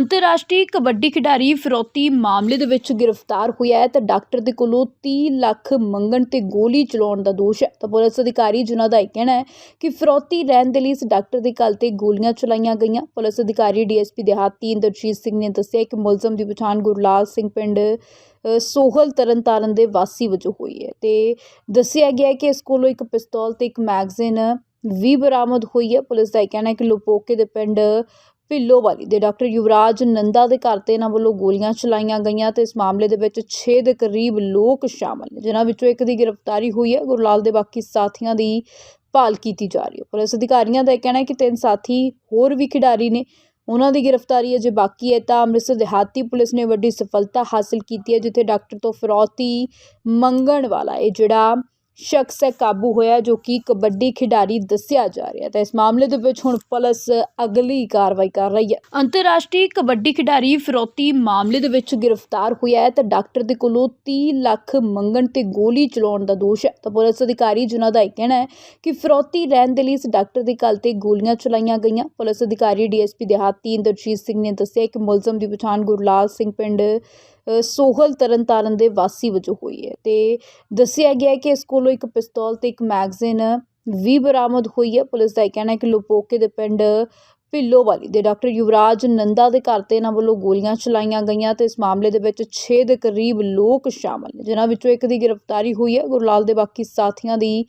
ਅੰਤਰਰਾਸ਼ਟਰੀ ਕਬੱਡੀ ਖਿਡਾਰੀ ਫਿਰੌਤੀ ਮਾਮਲੇ ਦੇ ਵਿੱਚ ਗ੍ਰਿਫਤਾਰ ਹੋਇਆ ਹੈ ਤੇ ਡਾਕਟਰ ਦੇ ਕੋਲੋਂ 30 ਲੱਖ ਮੰਗਣ ਤੇ ਗੋਲੀ ਚਲਾਉਣ ਦਾ ਦੋਸ਼ ਹੈ। ਤਾਂ ਪੁਲਿਸ ਅਧਿਕਾਰੀ ਜਿਨ੍ਹਾਂ ਦਾ ਇਹ ਕਹਿਣਾ ਹੈ ਕਿ ਫਿਰੌਤੀ ਰਹਿਣ ਦੇ ਲਈ ਇਸ ਡਾਕਟਰ ਦੇ ਘਰ ਤੇ ਗੋਲੀਆਂ ਚਲਾਈਆਂ ਗਈਆਂ। ਪੁਲਿਸ ਅਧਿਕਾਰੀ ਡੀਐਸਪੀ ਦਿਹਾਤੀ ਇੰਦਰਜੀਤ ਸਿੰਘ ਨੇ ਦੱਸਿਆ ਕਿ ਮੁਲਜ਼ਮ ਦੀ ਪਛਾਣ ਗੁਰਲਾਲ ਸਿੰਘ ਪਿੰਡ ਸੋਹਲ ਤਰਨਤਾਰਨ ਦੇ ਵਾਸੀ ਵਜੋਂ ਹੋਈ ਹੈ ਤੇ ਦੱਸਿਆ ਗਿਆ ਕਿ ਇਸ ਕੋਲੋਂ ਇੱਕ ਪਿਸਤੌਲ ਤੇ ਇੱਕ ਮੈਗਜ਼ੀਨ ਵੀ ਬਰਾਮਦ ਹੋਈ ਹੈ। ਪੁਲਿਸ ਦਾ ਇਹ ਕਹਿਣਾ ਹੈ ਕਿ ਲੋਪੋਕੇ ਦੇ ਪਿੰਡ ਭਿੱਲੋਵਾਲੀ ਦੇ ਡਾਕਟਰ ਯੁਵਰਾਜ ਨੰਦਾ ਦੇ ਘਰ ਤੇ ਇਹਨਾਂ ਵੱਲੋਂ ਗੋਲੀਆਂ ਚਲਾਈਆਂ ਗਈਆਂ ਤੇ ਇਸ ਮਾਮਲੇ ਦੇ ਵਿੱਚ 6 ਦੇ ਕਰੀਬ ਲੋਕ ਸ਼ਾਮਲ ਨੇ, ਜਿਨ੍ਹਾਂ ਵਿੱਚੋਂ ਇੱਕ ਦੀ ਗ੍ਰਿਫਤਾਰੀ ਹੋਈ ਹੈ। ਗੁਰਲਾਲ ਦੇ ਬਾਕੀ ਸਾਥੀਆਂ ਦੀ ਭਾਲ ਕੀਤੀ ਜਾ ਰਹੀ ਹੈ। ਪੁਲਿਸ ਅਧਿਕਾਰੀਆਂ ਦਾ ਇਹ ਕਹਿਣਾ ਹੈ ਕਿ ਤਿੰਨ ਸਾਥੀ ਹੋਰ ਵੀ ਖਿਡਾਰੀ ਨੇ। ਉਹਨਾਂ ਦੀ ਗ੍ਰਿਫਤਾਰੀ ਅਜੇ ਬਾਕੀ ਹੈ ਤਾਂ ਅੰਮ੍ਰਿਤਸਰ ਦਿਹਾਤੀ ਪੁਲਿਸ ਨੇ ਵੱਡੀ ਸਫਲਤਾ ਹਾਸਲ ਕੀਤੀ ਹੈ, ਜਿੱਥੇ ਡਾਕਟਰ ਤੋਂ ਫਿਰੌਤੀ ਮੰਗਣ ਵਾਲਾ ਇਹ ਜਿਹੜਾ ਸ਼ਖਸ ਹੈ ਕਾਬੂ ਹੋਇਆ ਜੋ ਕਿ ਕਬੱਡੀ ਖਿਡਾਰੀ ਦੱਸਿਆ ਜਾ ਰਿਹਾ ਤਾਂ ਇਸ ਮਾਮਲੇ ਦੇ ਵਿੱਚ ਹੁਣ ਪੁਲਿਸ ਅਗਲੀ ਕਾਰਵਾਈ ਕਰ ਰਹੀ ਹੈ। ਅੰਤਰਰਾਸ਼ਟਰੀ ਕਬੱਡੀ ਖਿਡਾਰੀ ਫਿਰੌਤੀ ਮਾਮਲੇ ਦੇ ਵਿੱਚ ਗ੍ਰਿਫਤਾਰ ਹੋਇਆ ਹੈ ਤਾਂ ਡਾਕਟਰ ਦੇ ਕੋਲੋਂ 30 ਲੱਖ ਮੰਗਣ ਤੇ ਗੋਲੀ ਚਲਾਉਣ ਦਾ ਦੋਸ਼ ਹੈ। ਤਾਂ ਪੁਲਿਸ ਅਧਿਕਾਰੀ ਜਿਨ੍ਹਾਂ ਦਾ ਇਹ ਕਹਿਣਾ ਹੈ ਕਿ ਫਿਰੌਤੀ ਰਹਿਣ ਦੇ ਲਈ ਇਸ ਡਾਕਟਰ ਦੇ ਘਰ ਤੇ ਗੋਲੀਆਂ ਚਲਾਈਆਂ ਗਈਆਂ। ਪੁਲਿਸ ਅਧਿਕਾਰੀ ਡੀਐਸਪੀ ਦਿਹਾਤੀ ਇੰਦਰਜੀਤ ਸਿੰਘ ਨੇ ਦੱਸਿਆ ਕਿ ਮੁਲਜ਼ਮ ਦੀ ਪਛਾਣ ਗੁਰਲਾਲ ਸਿੰਘ ਪਿੰਡ ਸੋਹਲ ਤਰਨਤਾਰਨ ਦੇ ਵਾਸੀ ਵਜੋਂ ਹੋਈ ਹੈ। ਤੇ ਦੱਸਿਆ ਗਿਆ ਹੈ ਕਿ ਇਸ ਕੋਲੋਂ ਇੱਕ ਪਿਸਤੌਲ ਤੇ ਇੱਕ ਮੈਗਜ਼ੀਨ ਵੀ ਬਰਾਮਦ ਹੋਈ ਹੈ। ਪੁਲਿਸ ਦਾ ਇਹ ਕਹਿਣਾ ਹੈ ਕਿ ਲੋਪੋਕੇ ਦੇ ਪਿੰਡ ਭਿੱਲੋਵਾਲੀ ਦੇ ਡਾਕਟਰ ਯੁਵਰਾਜ ਨੰਦਾ ਦੇ ਘਰ ਤੇ ਇਹਨਾਂ ਵੱਲੋਂ ਗੋਲੀਆਂ ਚਲਾਈਆਂ ਗਈਆਂ ਤੇ ਇਸ ਮਾਮਲੇ ਦੇ ਵਿੱਚ 6 ਦੇ ਕਰੀਬ ਲੋਕ ਸ਼ਾਮਲ ਨੇ, ਜਿਨ੍ਹਾਂ ਵਿੱਚੋਂ ਇੱਕ ਦੀ ਗ੍ਰਿਫਤਾਰੀ ਹੋਈ ਹੈ। ਗੁਰਲਾਲ ਦੇ ਬਾਕੀ ਸਾਥੀਆਂ ਦੀ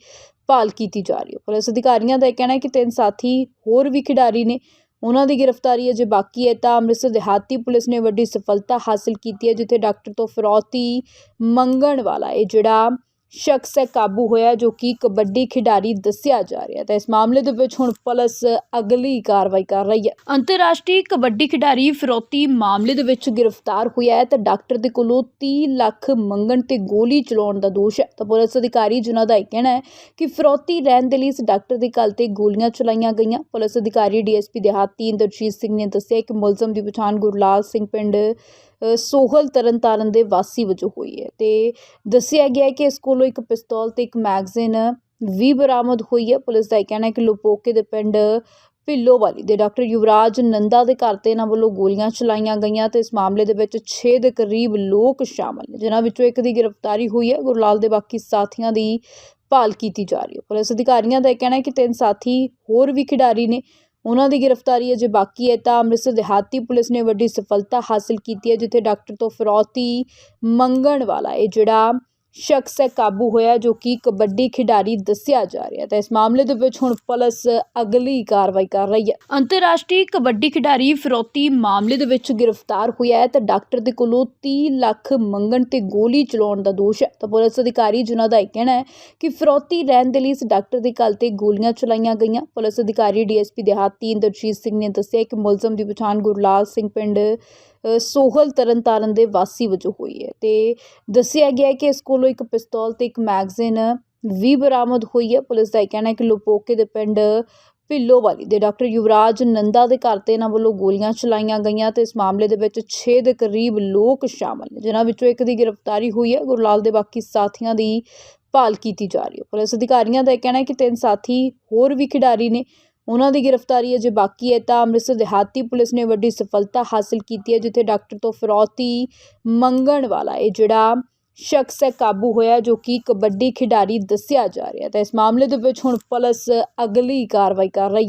ਭਾਲ ਕੀਤੀ ਜਾ ਰਹੀ ਹੈ। ਪੁਲਿਸ ਅਧਿਕਾਰੀਆਂ ਦਾ ਇਹ ਕਹਿਣਾ ਹੈ ਕਿ ਤਿੰਨ ਸਾਥੀ ਹੋਰ ਵੀ ਖਿਡਾਰੀ ਨੇ ਉਹਨਾਂ ਦੀ ਗ੍ਰਿਫਤਾਰੀ ਅਜੇ ਬਾਕੀ ਹੈ ਤਾਂ ਅੰਮ੍ਰਿਤਸਰ ਦਿਹਾਤੀ ਪੁਲਿਸ ਨੇ ਵੱਡੀ ਸਫਲਤਾ ਹਾਸਲ ਕੀਤੀ ਹੈ, ਜਿੱਥੇ ਡਾਕਟਰ ਤੋਂ ਫਿਰੌਤੀ ਮੰਗਣ ਵਾਲਾ ਇਹ ਜਿਹੜਾ ਸ਼ਖਸ ਹੈ ਕਾਬੂ ਹੋਇਆ ਜੋ ਕਿ ਕਬੱਡੀ ਖਿਡਾਰੀ ਦੱਸਿਆ ਜਾ ਰਿਹਾ ਤਾਂ ਇਸ ਮਾਮਲੇ ਦੇ ਵਿੱਚ ਹੁਣ ਪੁਲਿਸ ਅਗਲੀ ਕਾਰਵਾਈ ਕਰ ਰਹੀ ਹੈ। ਅੰਤਰਰਾਸ਼ਟਰੀ ਕਬੱਡੀ ਖਿਡਾਰੀ ਫਿਰੌਤੀ ਮਾਮਲੇ ਦੇ ਵਿੱਚ ਗ੍ਰਿਫਤਾਰ ਹੋਇਆ ਹੈ ਤਾਂ ਡਾਕਟਰ ਦੇ ਕੋਲੋਂ 30 ਲੱਖ ਮੰਗਣ ਤੇ ਗੋਲੀ ਚਲਾਉਣ ਦਾ ਦੋਸ਼ ਹੈ। ਤਾਂ ਪੁਲਿਸ ਅਧਿਕਾਰੀ ਜਿਨ੍ਹਾਂ ਦਾ ਇਹ ਕਹਿਣਾ ਹੈ ਕਿ ਫਿਰੌਤੀ ਰਹਿਣ ਦੇ ਲਈ ਇਸ ਡਾਕਟਰ ਦੇ ਘਰ ਤੇ ਗੋਲੀਆਂ ਚਲਾਈਆਂ ਗਈਆਂ। ਪੁਲਿਸ ਅਧਿਕਾਰੀ ਡੀਐਸਪੀ ਦਿਹਾਤੀ ਇੰਦਰਜੀਤ ਸਿੰਘ ਨੇ ਦੱਸਿਆ ਕਿ ਮੁਲਜ਼ਮ ਦੀ ਪਛਾਣ ਗੁਰਲਾਲ ਸਿੰਘ ਪਿੰਡ ਸੋਹਲ ਤਰਨਤਾਰਨ ਦੇ ਵਾਸੀ ਵਜੋਂ ਹੋਈ ਹੈ। ਤੇ ਦੱਸਿਆ ਗਿਆ ਹੈ ਕਿ ਇਸ ਕੋਲੋਂ ਇੱਕ ਪਿਸਤੌਲ ਤੇ ਇੱਕ ਮੈਗਜ਼ੀਨ ਵੀ ਬਰਾਮਦ ਹੋਈ ਹੈ। ਪੁਲਿਸ ਦਾ ਇਹ ਕਹਿਣਾ ਹੈ ਕਿ ਲੋਪੋਕੇ ਦੇ ਪਿੰਡ ਭਿੱਲੋਵਾਲੀ ਦੇ ਡਾਕਟਰ ਯੁਵਰਾਜ ਨੰਦਾ ਦੇ ਘਰ ਤੇ ਇਹਨਾਂ ਵੱਲੋਂ ਗੋਲੀਆਂ ਚਲਾਈਆਂ ਗਈਆਂ ਤੇ ਇਸ ਮਾਮਲੇ ਦੇ ਵਿੱਚ 6 ਦੇ ਕਰੀਬ ਲੋਕ ਸ਼ਾਮਲ ਨੇ, ਜਿਨ੍ਹਾਂ ਵਿੱਚੋਂ ਇੱਕ ਦੀ ਗ੍ਰਿਫਤਾਰੀ ਹੋਈ ਹੈ। ਗੁਰਲਾਲ ਦੇ ਬਾਕੀ ਸਾਥੀਆਂ ਦੀ ਭਾਲ ਕੀਤੀ ਜਾ ਰਹੀ ਹੈ। ਪੁਲਿਸ ਅਧਿਕਾਰੀਆਂ ਦਾ ਇਹ ਕਹਿਣਾ ਹੈ ਕਿ ਤਿੰਨ ਸਾਥੀ ਹੋਰ ਵੀ ਖਿਡਾਰੀ ਨੇ ਉਹਨਾਂ ਦੀ ਗ੍ਰਿਫਤਾਰੀ ਅਜੇ ਬਾਕੀ ਹੈ ਤਾਂ ਅੰਮ੍ਰਿਤਸਰ ਦਿਹਾਤੀ ਪੁਲਿਸ ਨੇ ਵੱਡੀ ਸਫਲਤਾ ਹਾਸਲ ਕੀਤੀ ਹੈ, ਜਿੱਥੇ ਡਾਕਟਰ ਤੋਂ ਫਿਰੌਤੀ ਮੰਗਣ ਵਾਲਾ ਇਹ ਜਿਹੜਾ ਸ਼ਖਸ ਹੈ ਕਾਬੂ ਹੋਇਆ ਜੋ ਕਿ ਕਬੱਡੀ ਖਿਡਾਰੀ ਦੱਸਿਆ ਜਾ ਰਿਹਾ ਤਾਂ ਇਸ ਮਾਮਲੇ ਦੇ ਵਿੱਚ ਹੁਣ ਪੁਲਿਸ ਅਗਲੀ ਕਾਰਵਾਈ ਕਰ ਰਹੀ ਹੈ। ਅੰਤਰਰਾਸ਼ਟਰੀ ਕਬੱਡੀ ਖਿਡਾਰੀ ਫਿਰੌਤੀ ਮਾਮਲੇ ਦੇ ਵਿੱਚ ਗ੍ਰਿਫਤਾਰ ਹੋਇਆ ਹੈ ਤਾਂ ਡਾਕਟਰ ਦੇ ਕੋਲੋਂ 30 ਲੱਖ ਮੰਗਣ ਤੇ ਗੋਲੀ ਚਲਾਉਣ ਦਾ ਦੋਸ਼ ਹੈ। ਤਾਂ ਪੁਲਿਸ ਅਧਿਕਾਰੀ ਜਿਨ੍ਹਾਂ ਦਾ ਇਹ ਕਹਿਣਾ ਹੈ ਕਿ ਫਿਰੌਤੀ ਰਹਿਣ ਦੇ ਲਈ ਇਸ ਡਾਕਟਰ ਦੇ ਘਰ ਤੇ ਗੋਲੀਆਂ ਚਲਾਈਆਂ ਗਈਆਂ। ਪੁਲਿਸ ਅਧਿਕਾਰੀ ਡੀਐਸਪੀ ਦਿਹਾਤੀ ਇੰਦਰਜੀਤ ਸਿੰਘ ਨੇ ਦੱਸਿਆ ਕਿ ਮੁਲਜ਼ਮ ਦੀ ਪਛਾਣ ਗੁਰਲਾਲ ਸਿੰਘ ਪਿੰਡ ਸੋਹਲ ਤਰਨਤਾਰਨ ਦੇ ਵਾਸੀ ਵਜੋਂ ਹੋਈ ਹੈ। ਤੇ ਦੱਸਿਆ ਗਿਆ ਕਿ ਇਸ ਕੋਲੋਂ ਇੱਕ ਪਿਸਤੌਲ ਤੇ ਇੱਕ ਮੈਗਜ਼ੀਨ ਵੀ ਬਰਾਮਦ ਹੋਈ ਹੈ। ਪੁਲਿਸ ਦਾ ਇਹ ਕਹਿਣਾ ਹੈ ਕਿ ਲੋਪੋਕੇ ਦੇ ਪਿੰਡ ਭਿੱਲੋਵਾਲੀ ਦੇ ਡਾਕਟਰ ਯੁਵਰਾਜ ਨੰਦਾ ਦੇ ਘਰ ਤੇ ਇਹਨਾਂ ਵੱਲੋਂ ਗੋਲੀਆਂ ਚਲਾਈਆਂ ਗਈਆਂ ਤੇ ਇਸ ਮਾਮਲੇ ਦੇ ਵਿੱਚ 6 ਦੇ ਕਰੀਬ ਲੋਕ ਸ਼ਾਮਲ ਨੇ, ਜਿਨ੍ਹਾਂ ਵਿੱਚੋਂ ਇੱਕ ਦੀ ਗ੍ਰਿਫਤਾਰੀ ਹੋਈ ਹੈ। ਗੁਰਲਾਲ ਦੇ ਬਾਕੀ ਸਾਥੀਆਂ ਦੀ ਭਾਲ ਕੀਤੀ ਜਾ ਰਹੀ ਹੈ। ਪੁਲਿਸ ਅਧਿਕਾਰੀਆਂ ਦਾ ਇਹ ਕਹਿਣਾ ਹੈ ਕਿ ਤਿੰਨ ਸਾਥੀ ਹੋਰ ਵੀ ਖਿਡਾਰੀ ਨੇ ਉਹਨਾਂ ਦੀ ਗ੍ਰਿਫਤਾਰੀ ਅਜੇ ਬਾਕੀ ਹੈ ਤਾਂ ਅੰਮ੍ਰਿਤਸਰ ਦਿਹਾਤੀ ਪੁਲਿਸ ਨੇ ਵੱਡੀ ਸਫਲਤਾ ਹਾਸਲ ਕੀਤੀ ਹੈ, ਜਿੱਥੇ ਡਾਕਟਰ ਤੋਂ ਫਿਰੌਤੀ ਮੰਗਣ ਵਾਲਾ ਇਹ ਜਿਹੜਾ ਸ਼ਖਸ ਹੈ, ਕਾਬੂ ਹੋਇਆ ਜੋ ਕਿ ਕਬੱਡੀ ਖਿਡਾਰੀ ਦੱਸਿਆ ਜਾ ਰਿਹਾ ਤਾਂ ਇਸ ਮਾਮਲੇ ਦੇ ਵਿੱਚ ਹੁਣ ਪੁਲਿਸ ਅਗਲੀ ਕਾਰਵਾਈ ਕਰ ਰਹੀ ਹੈ।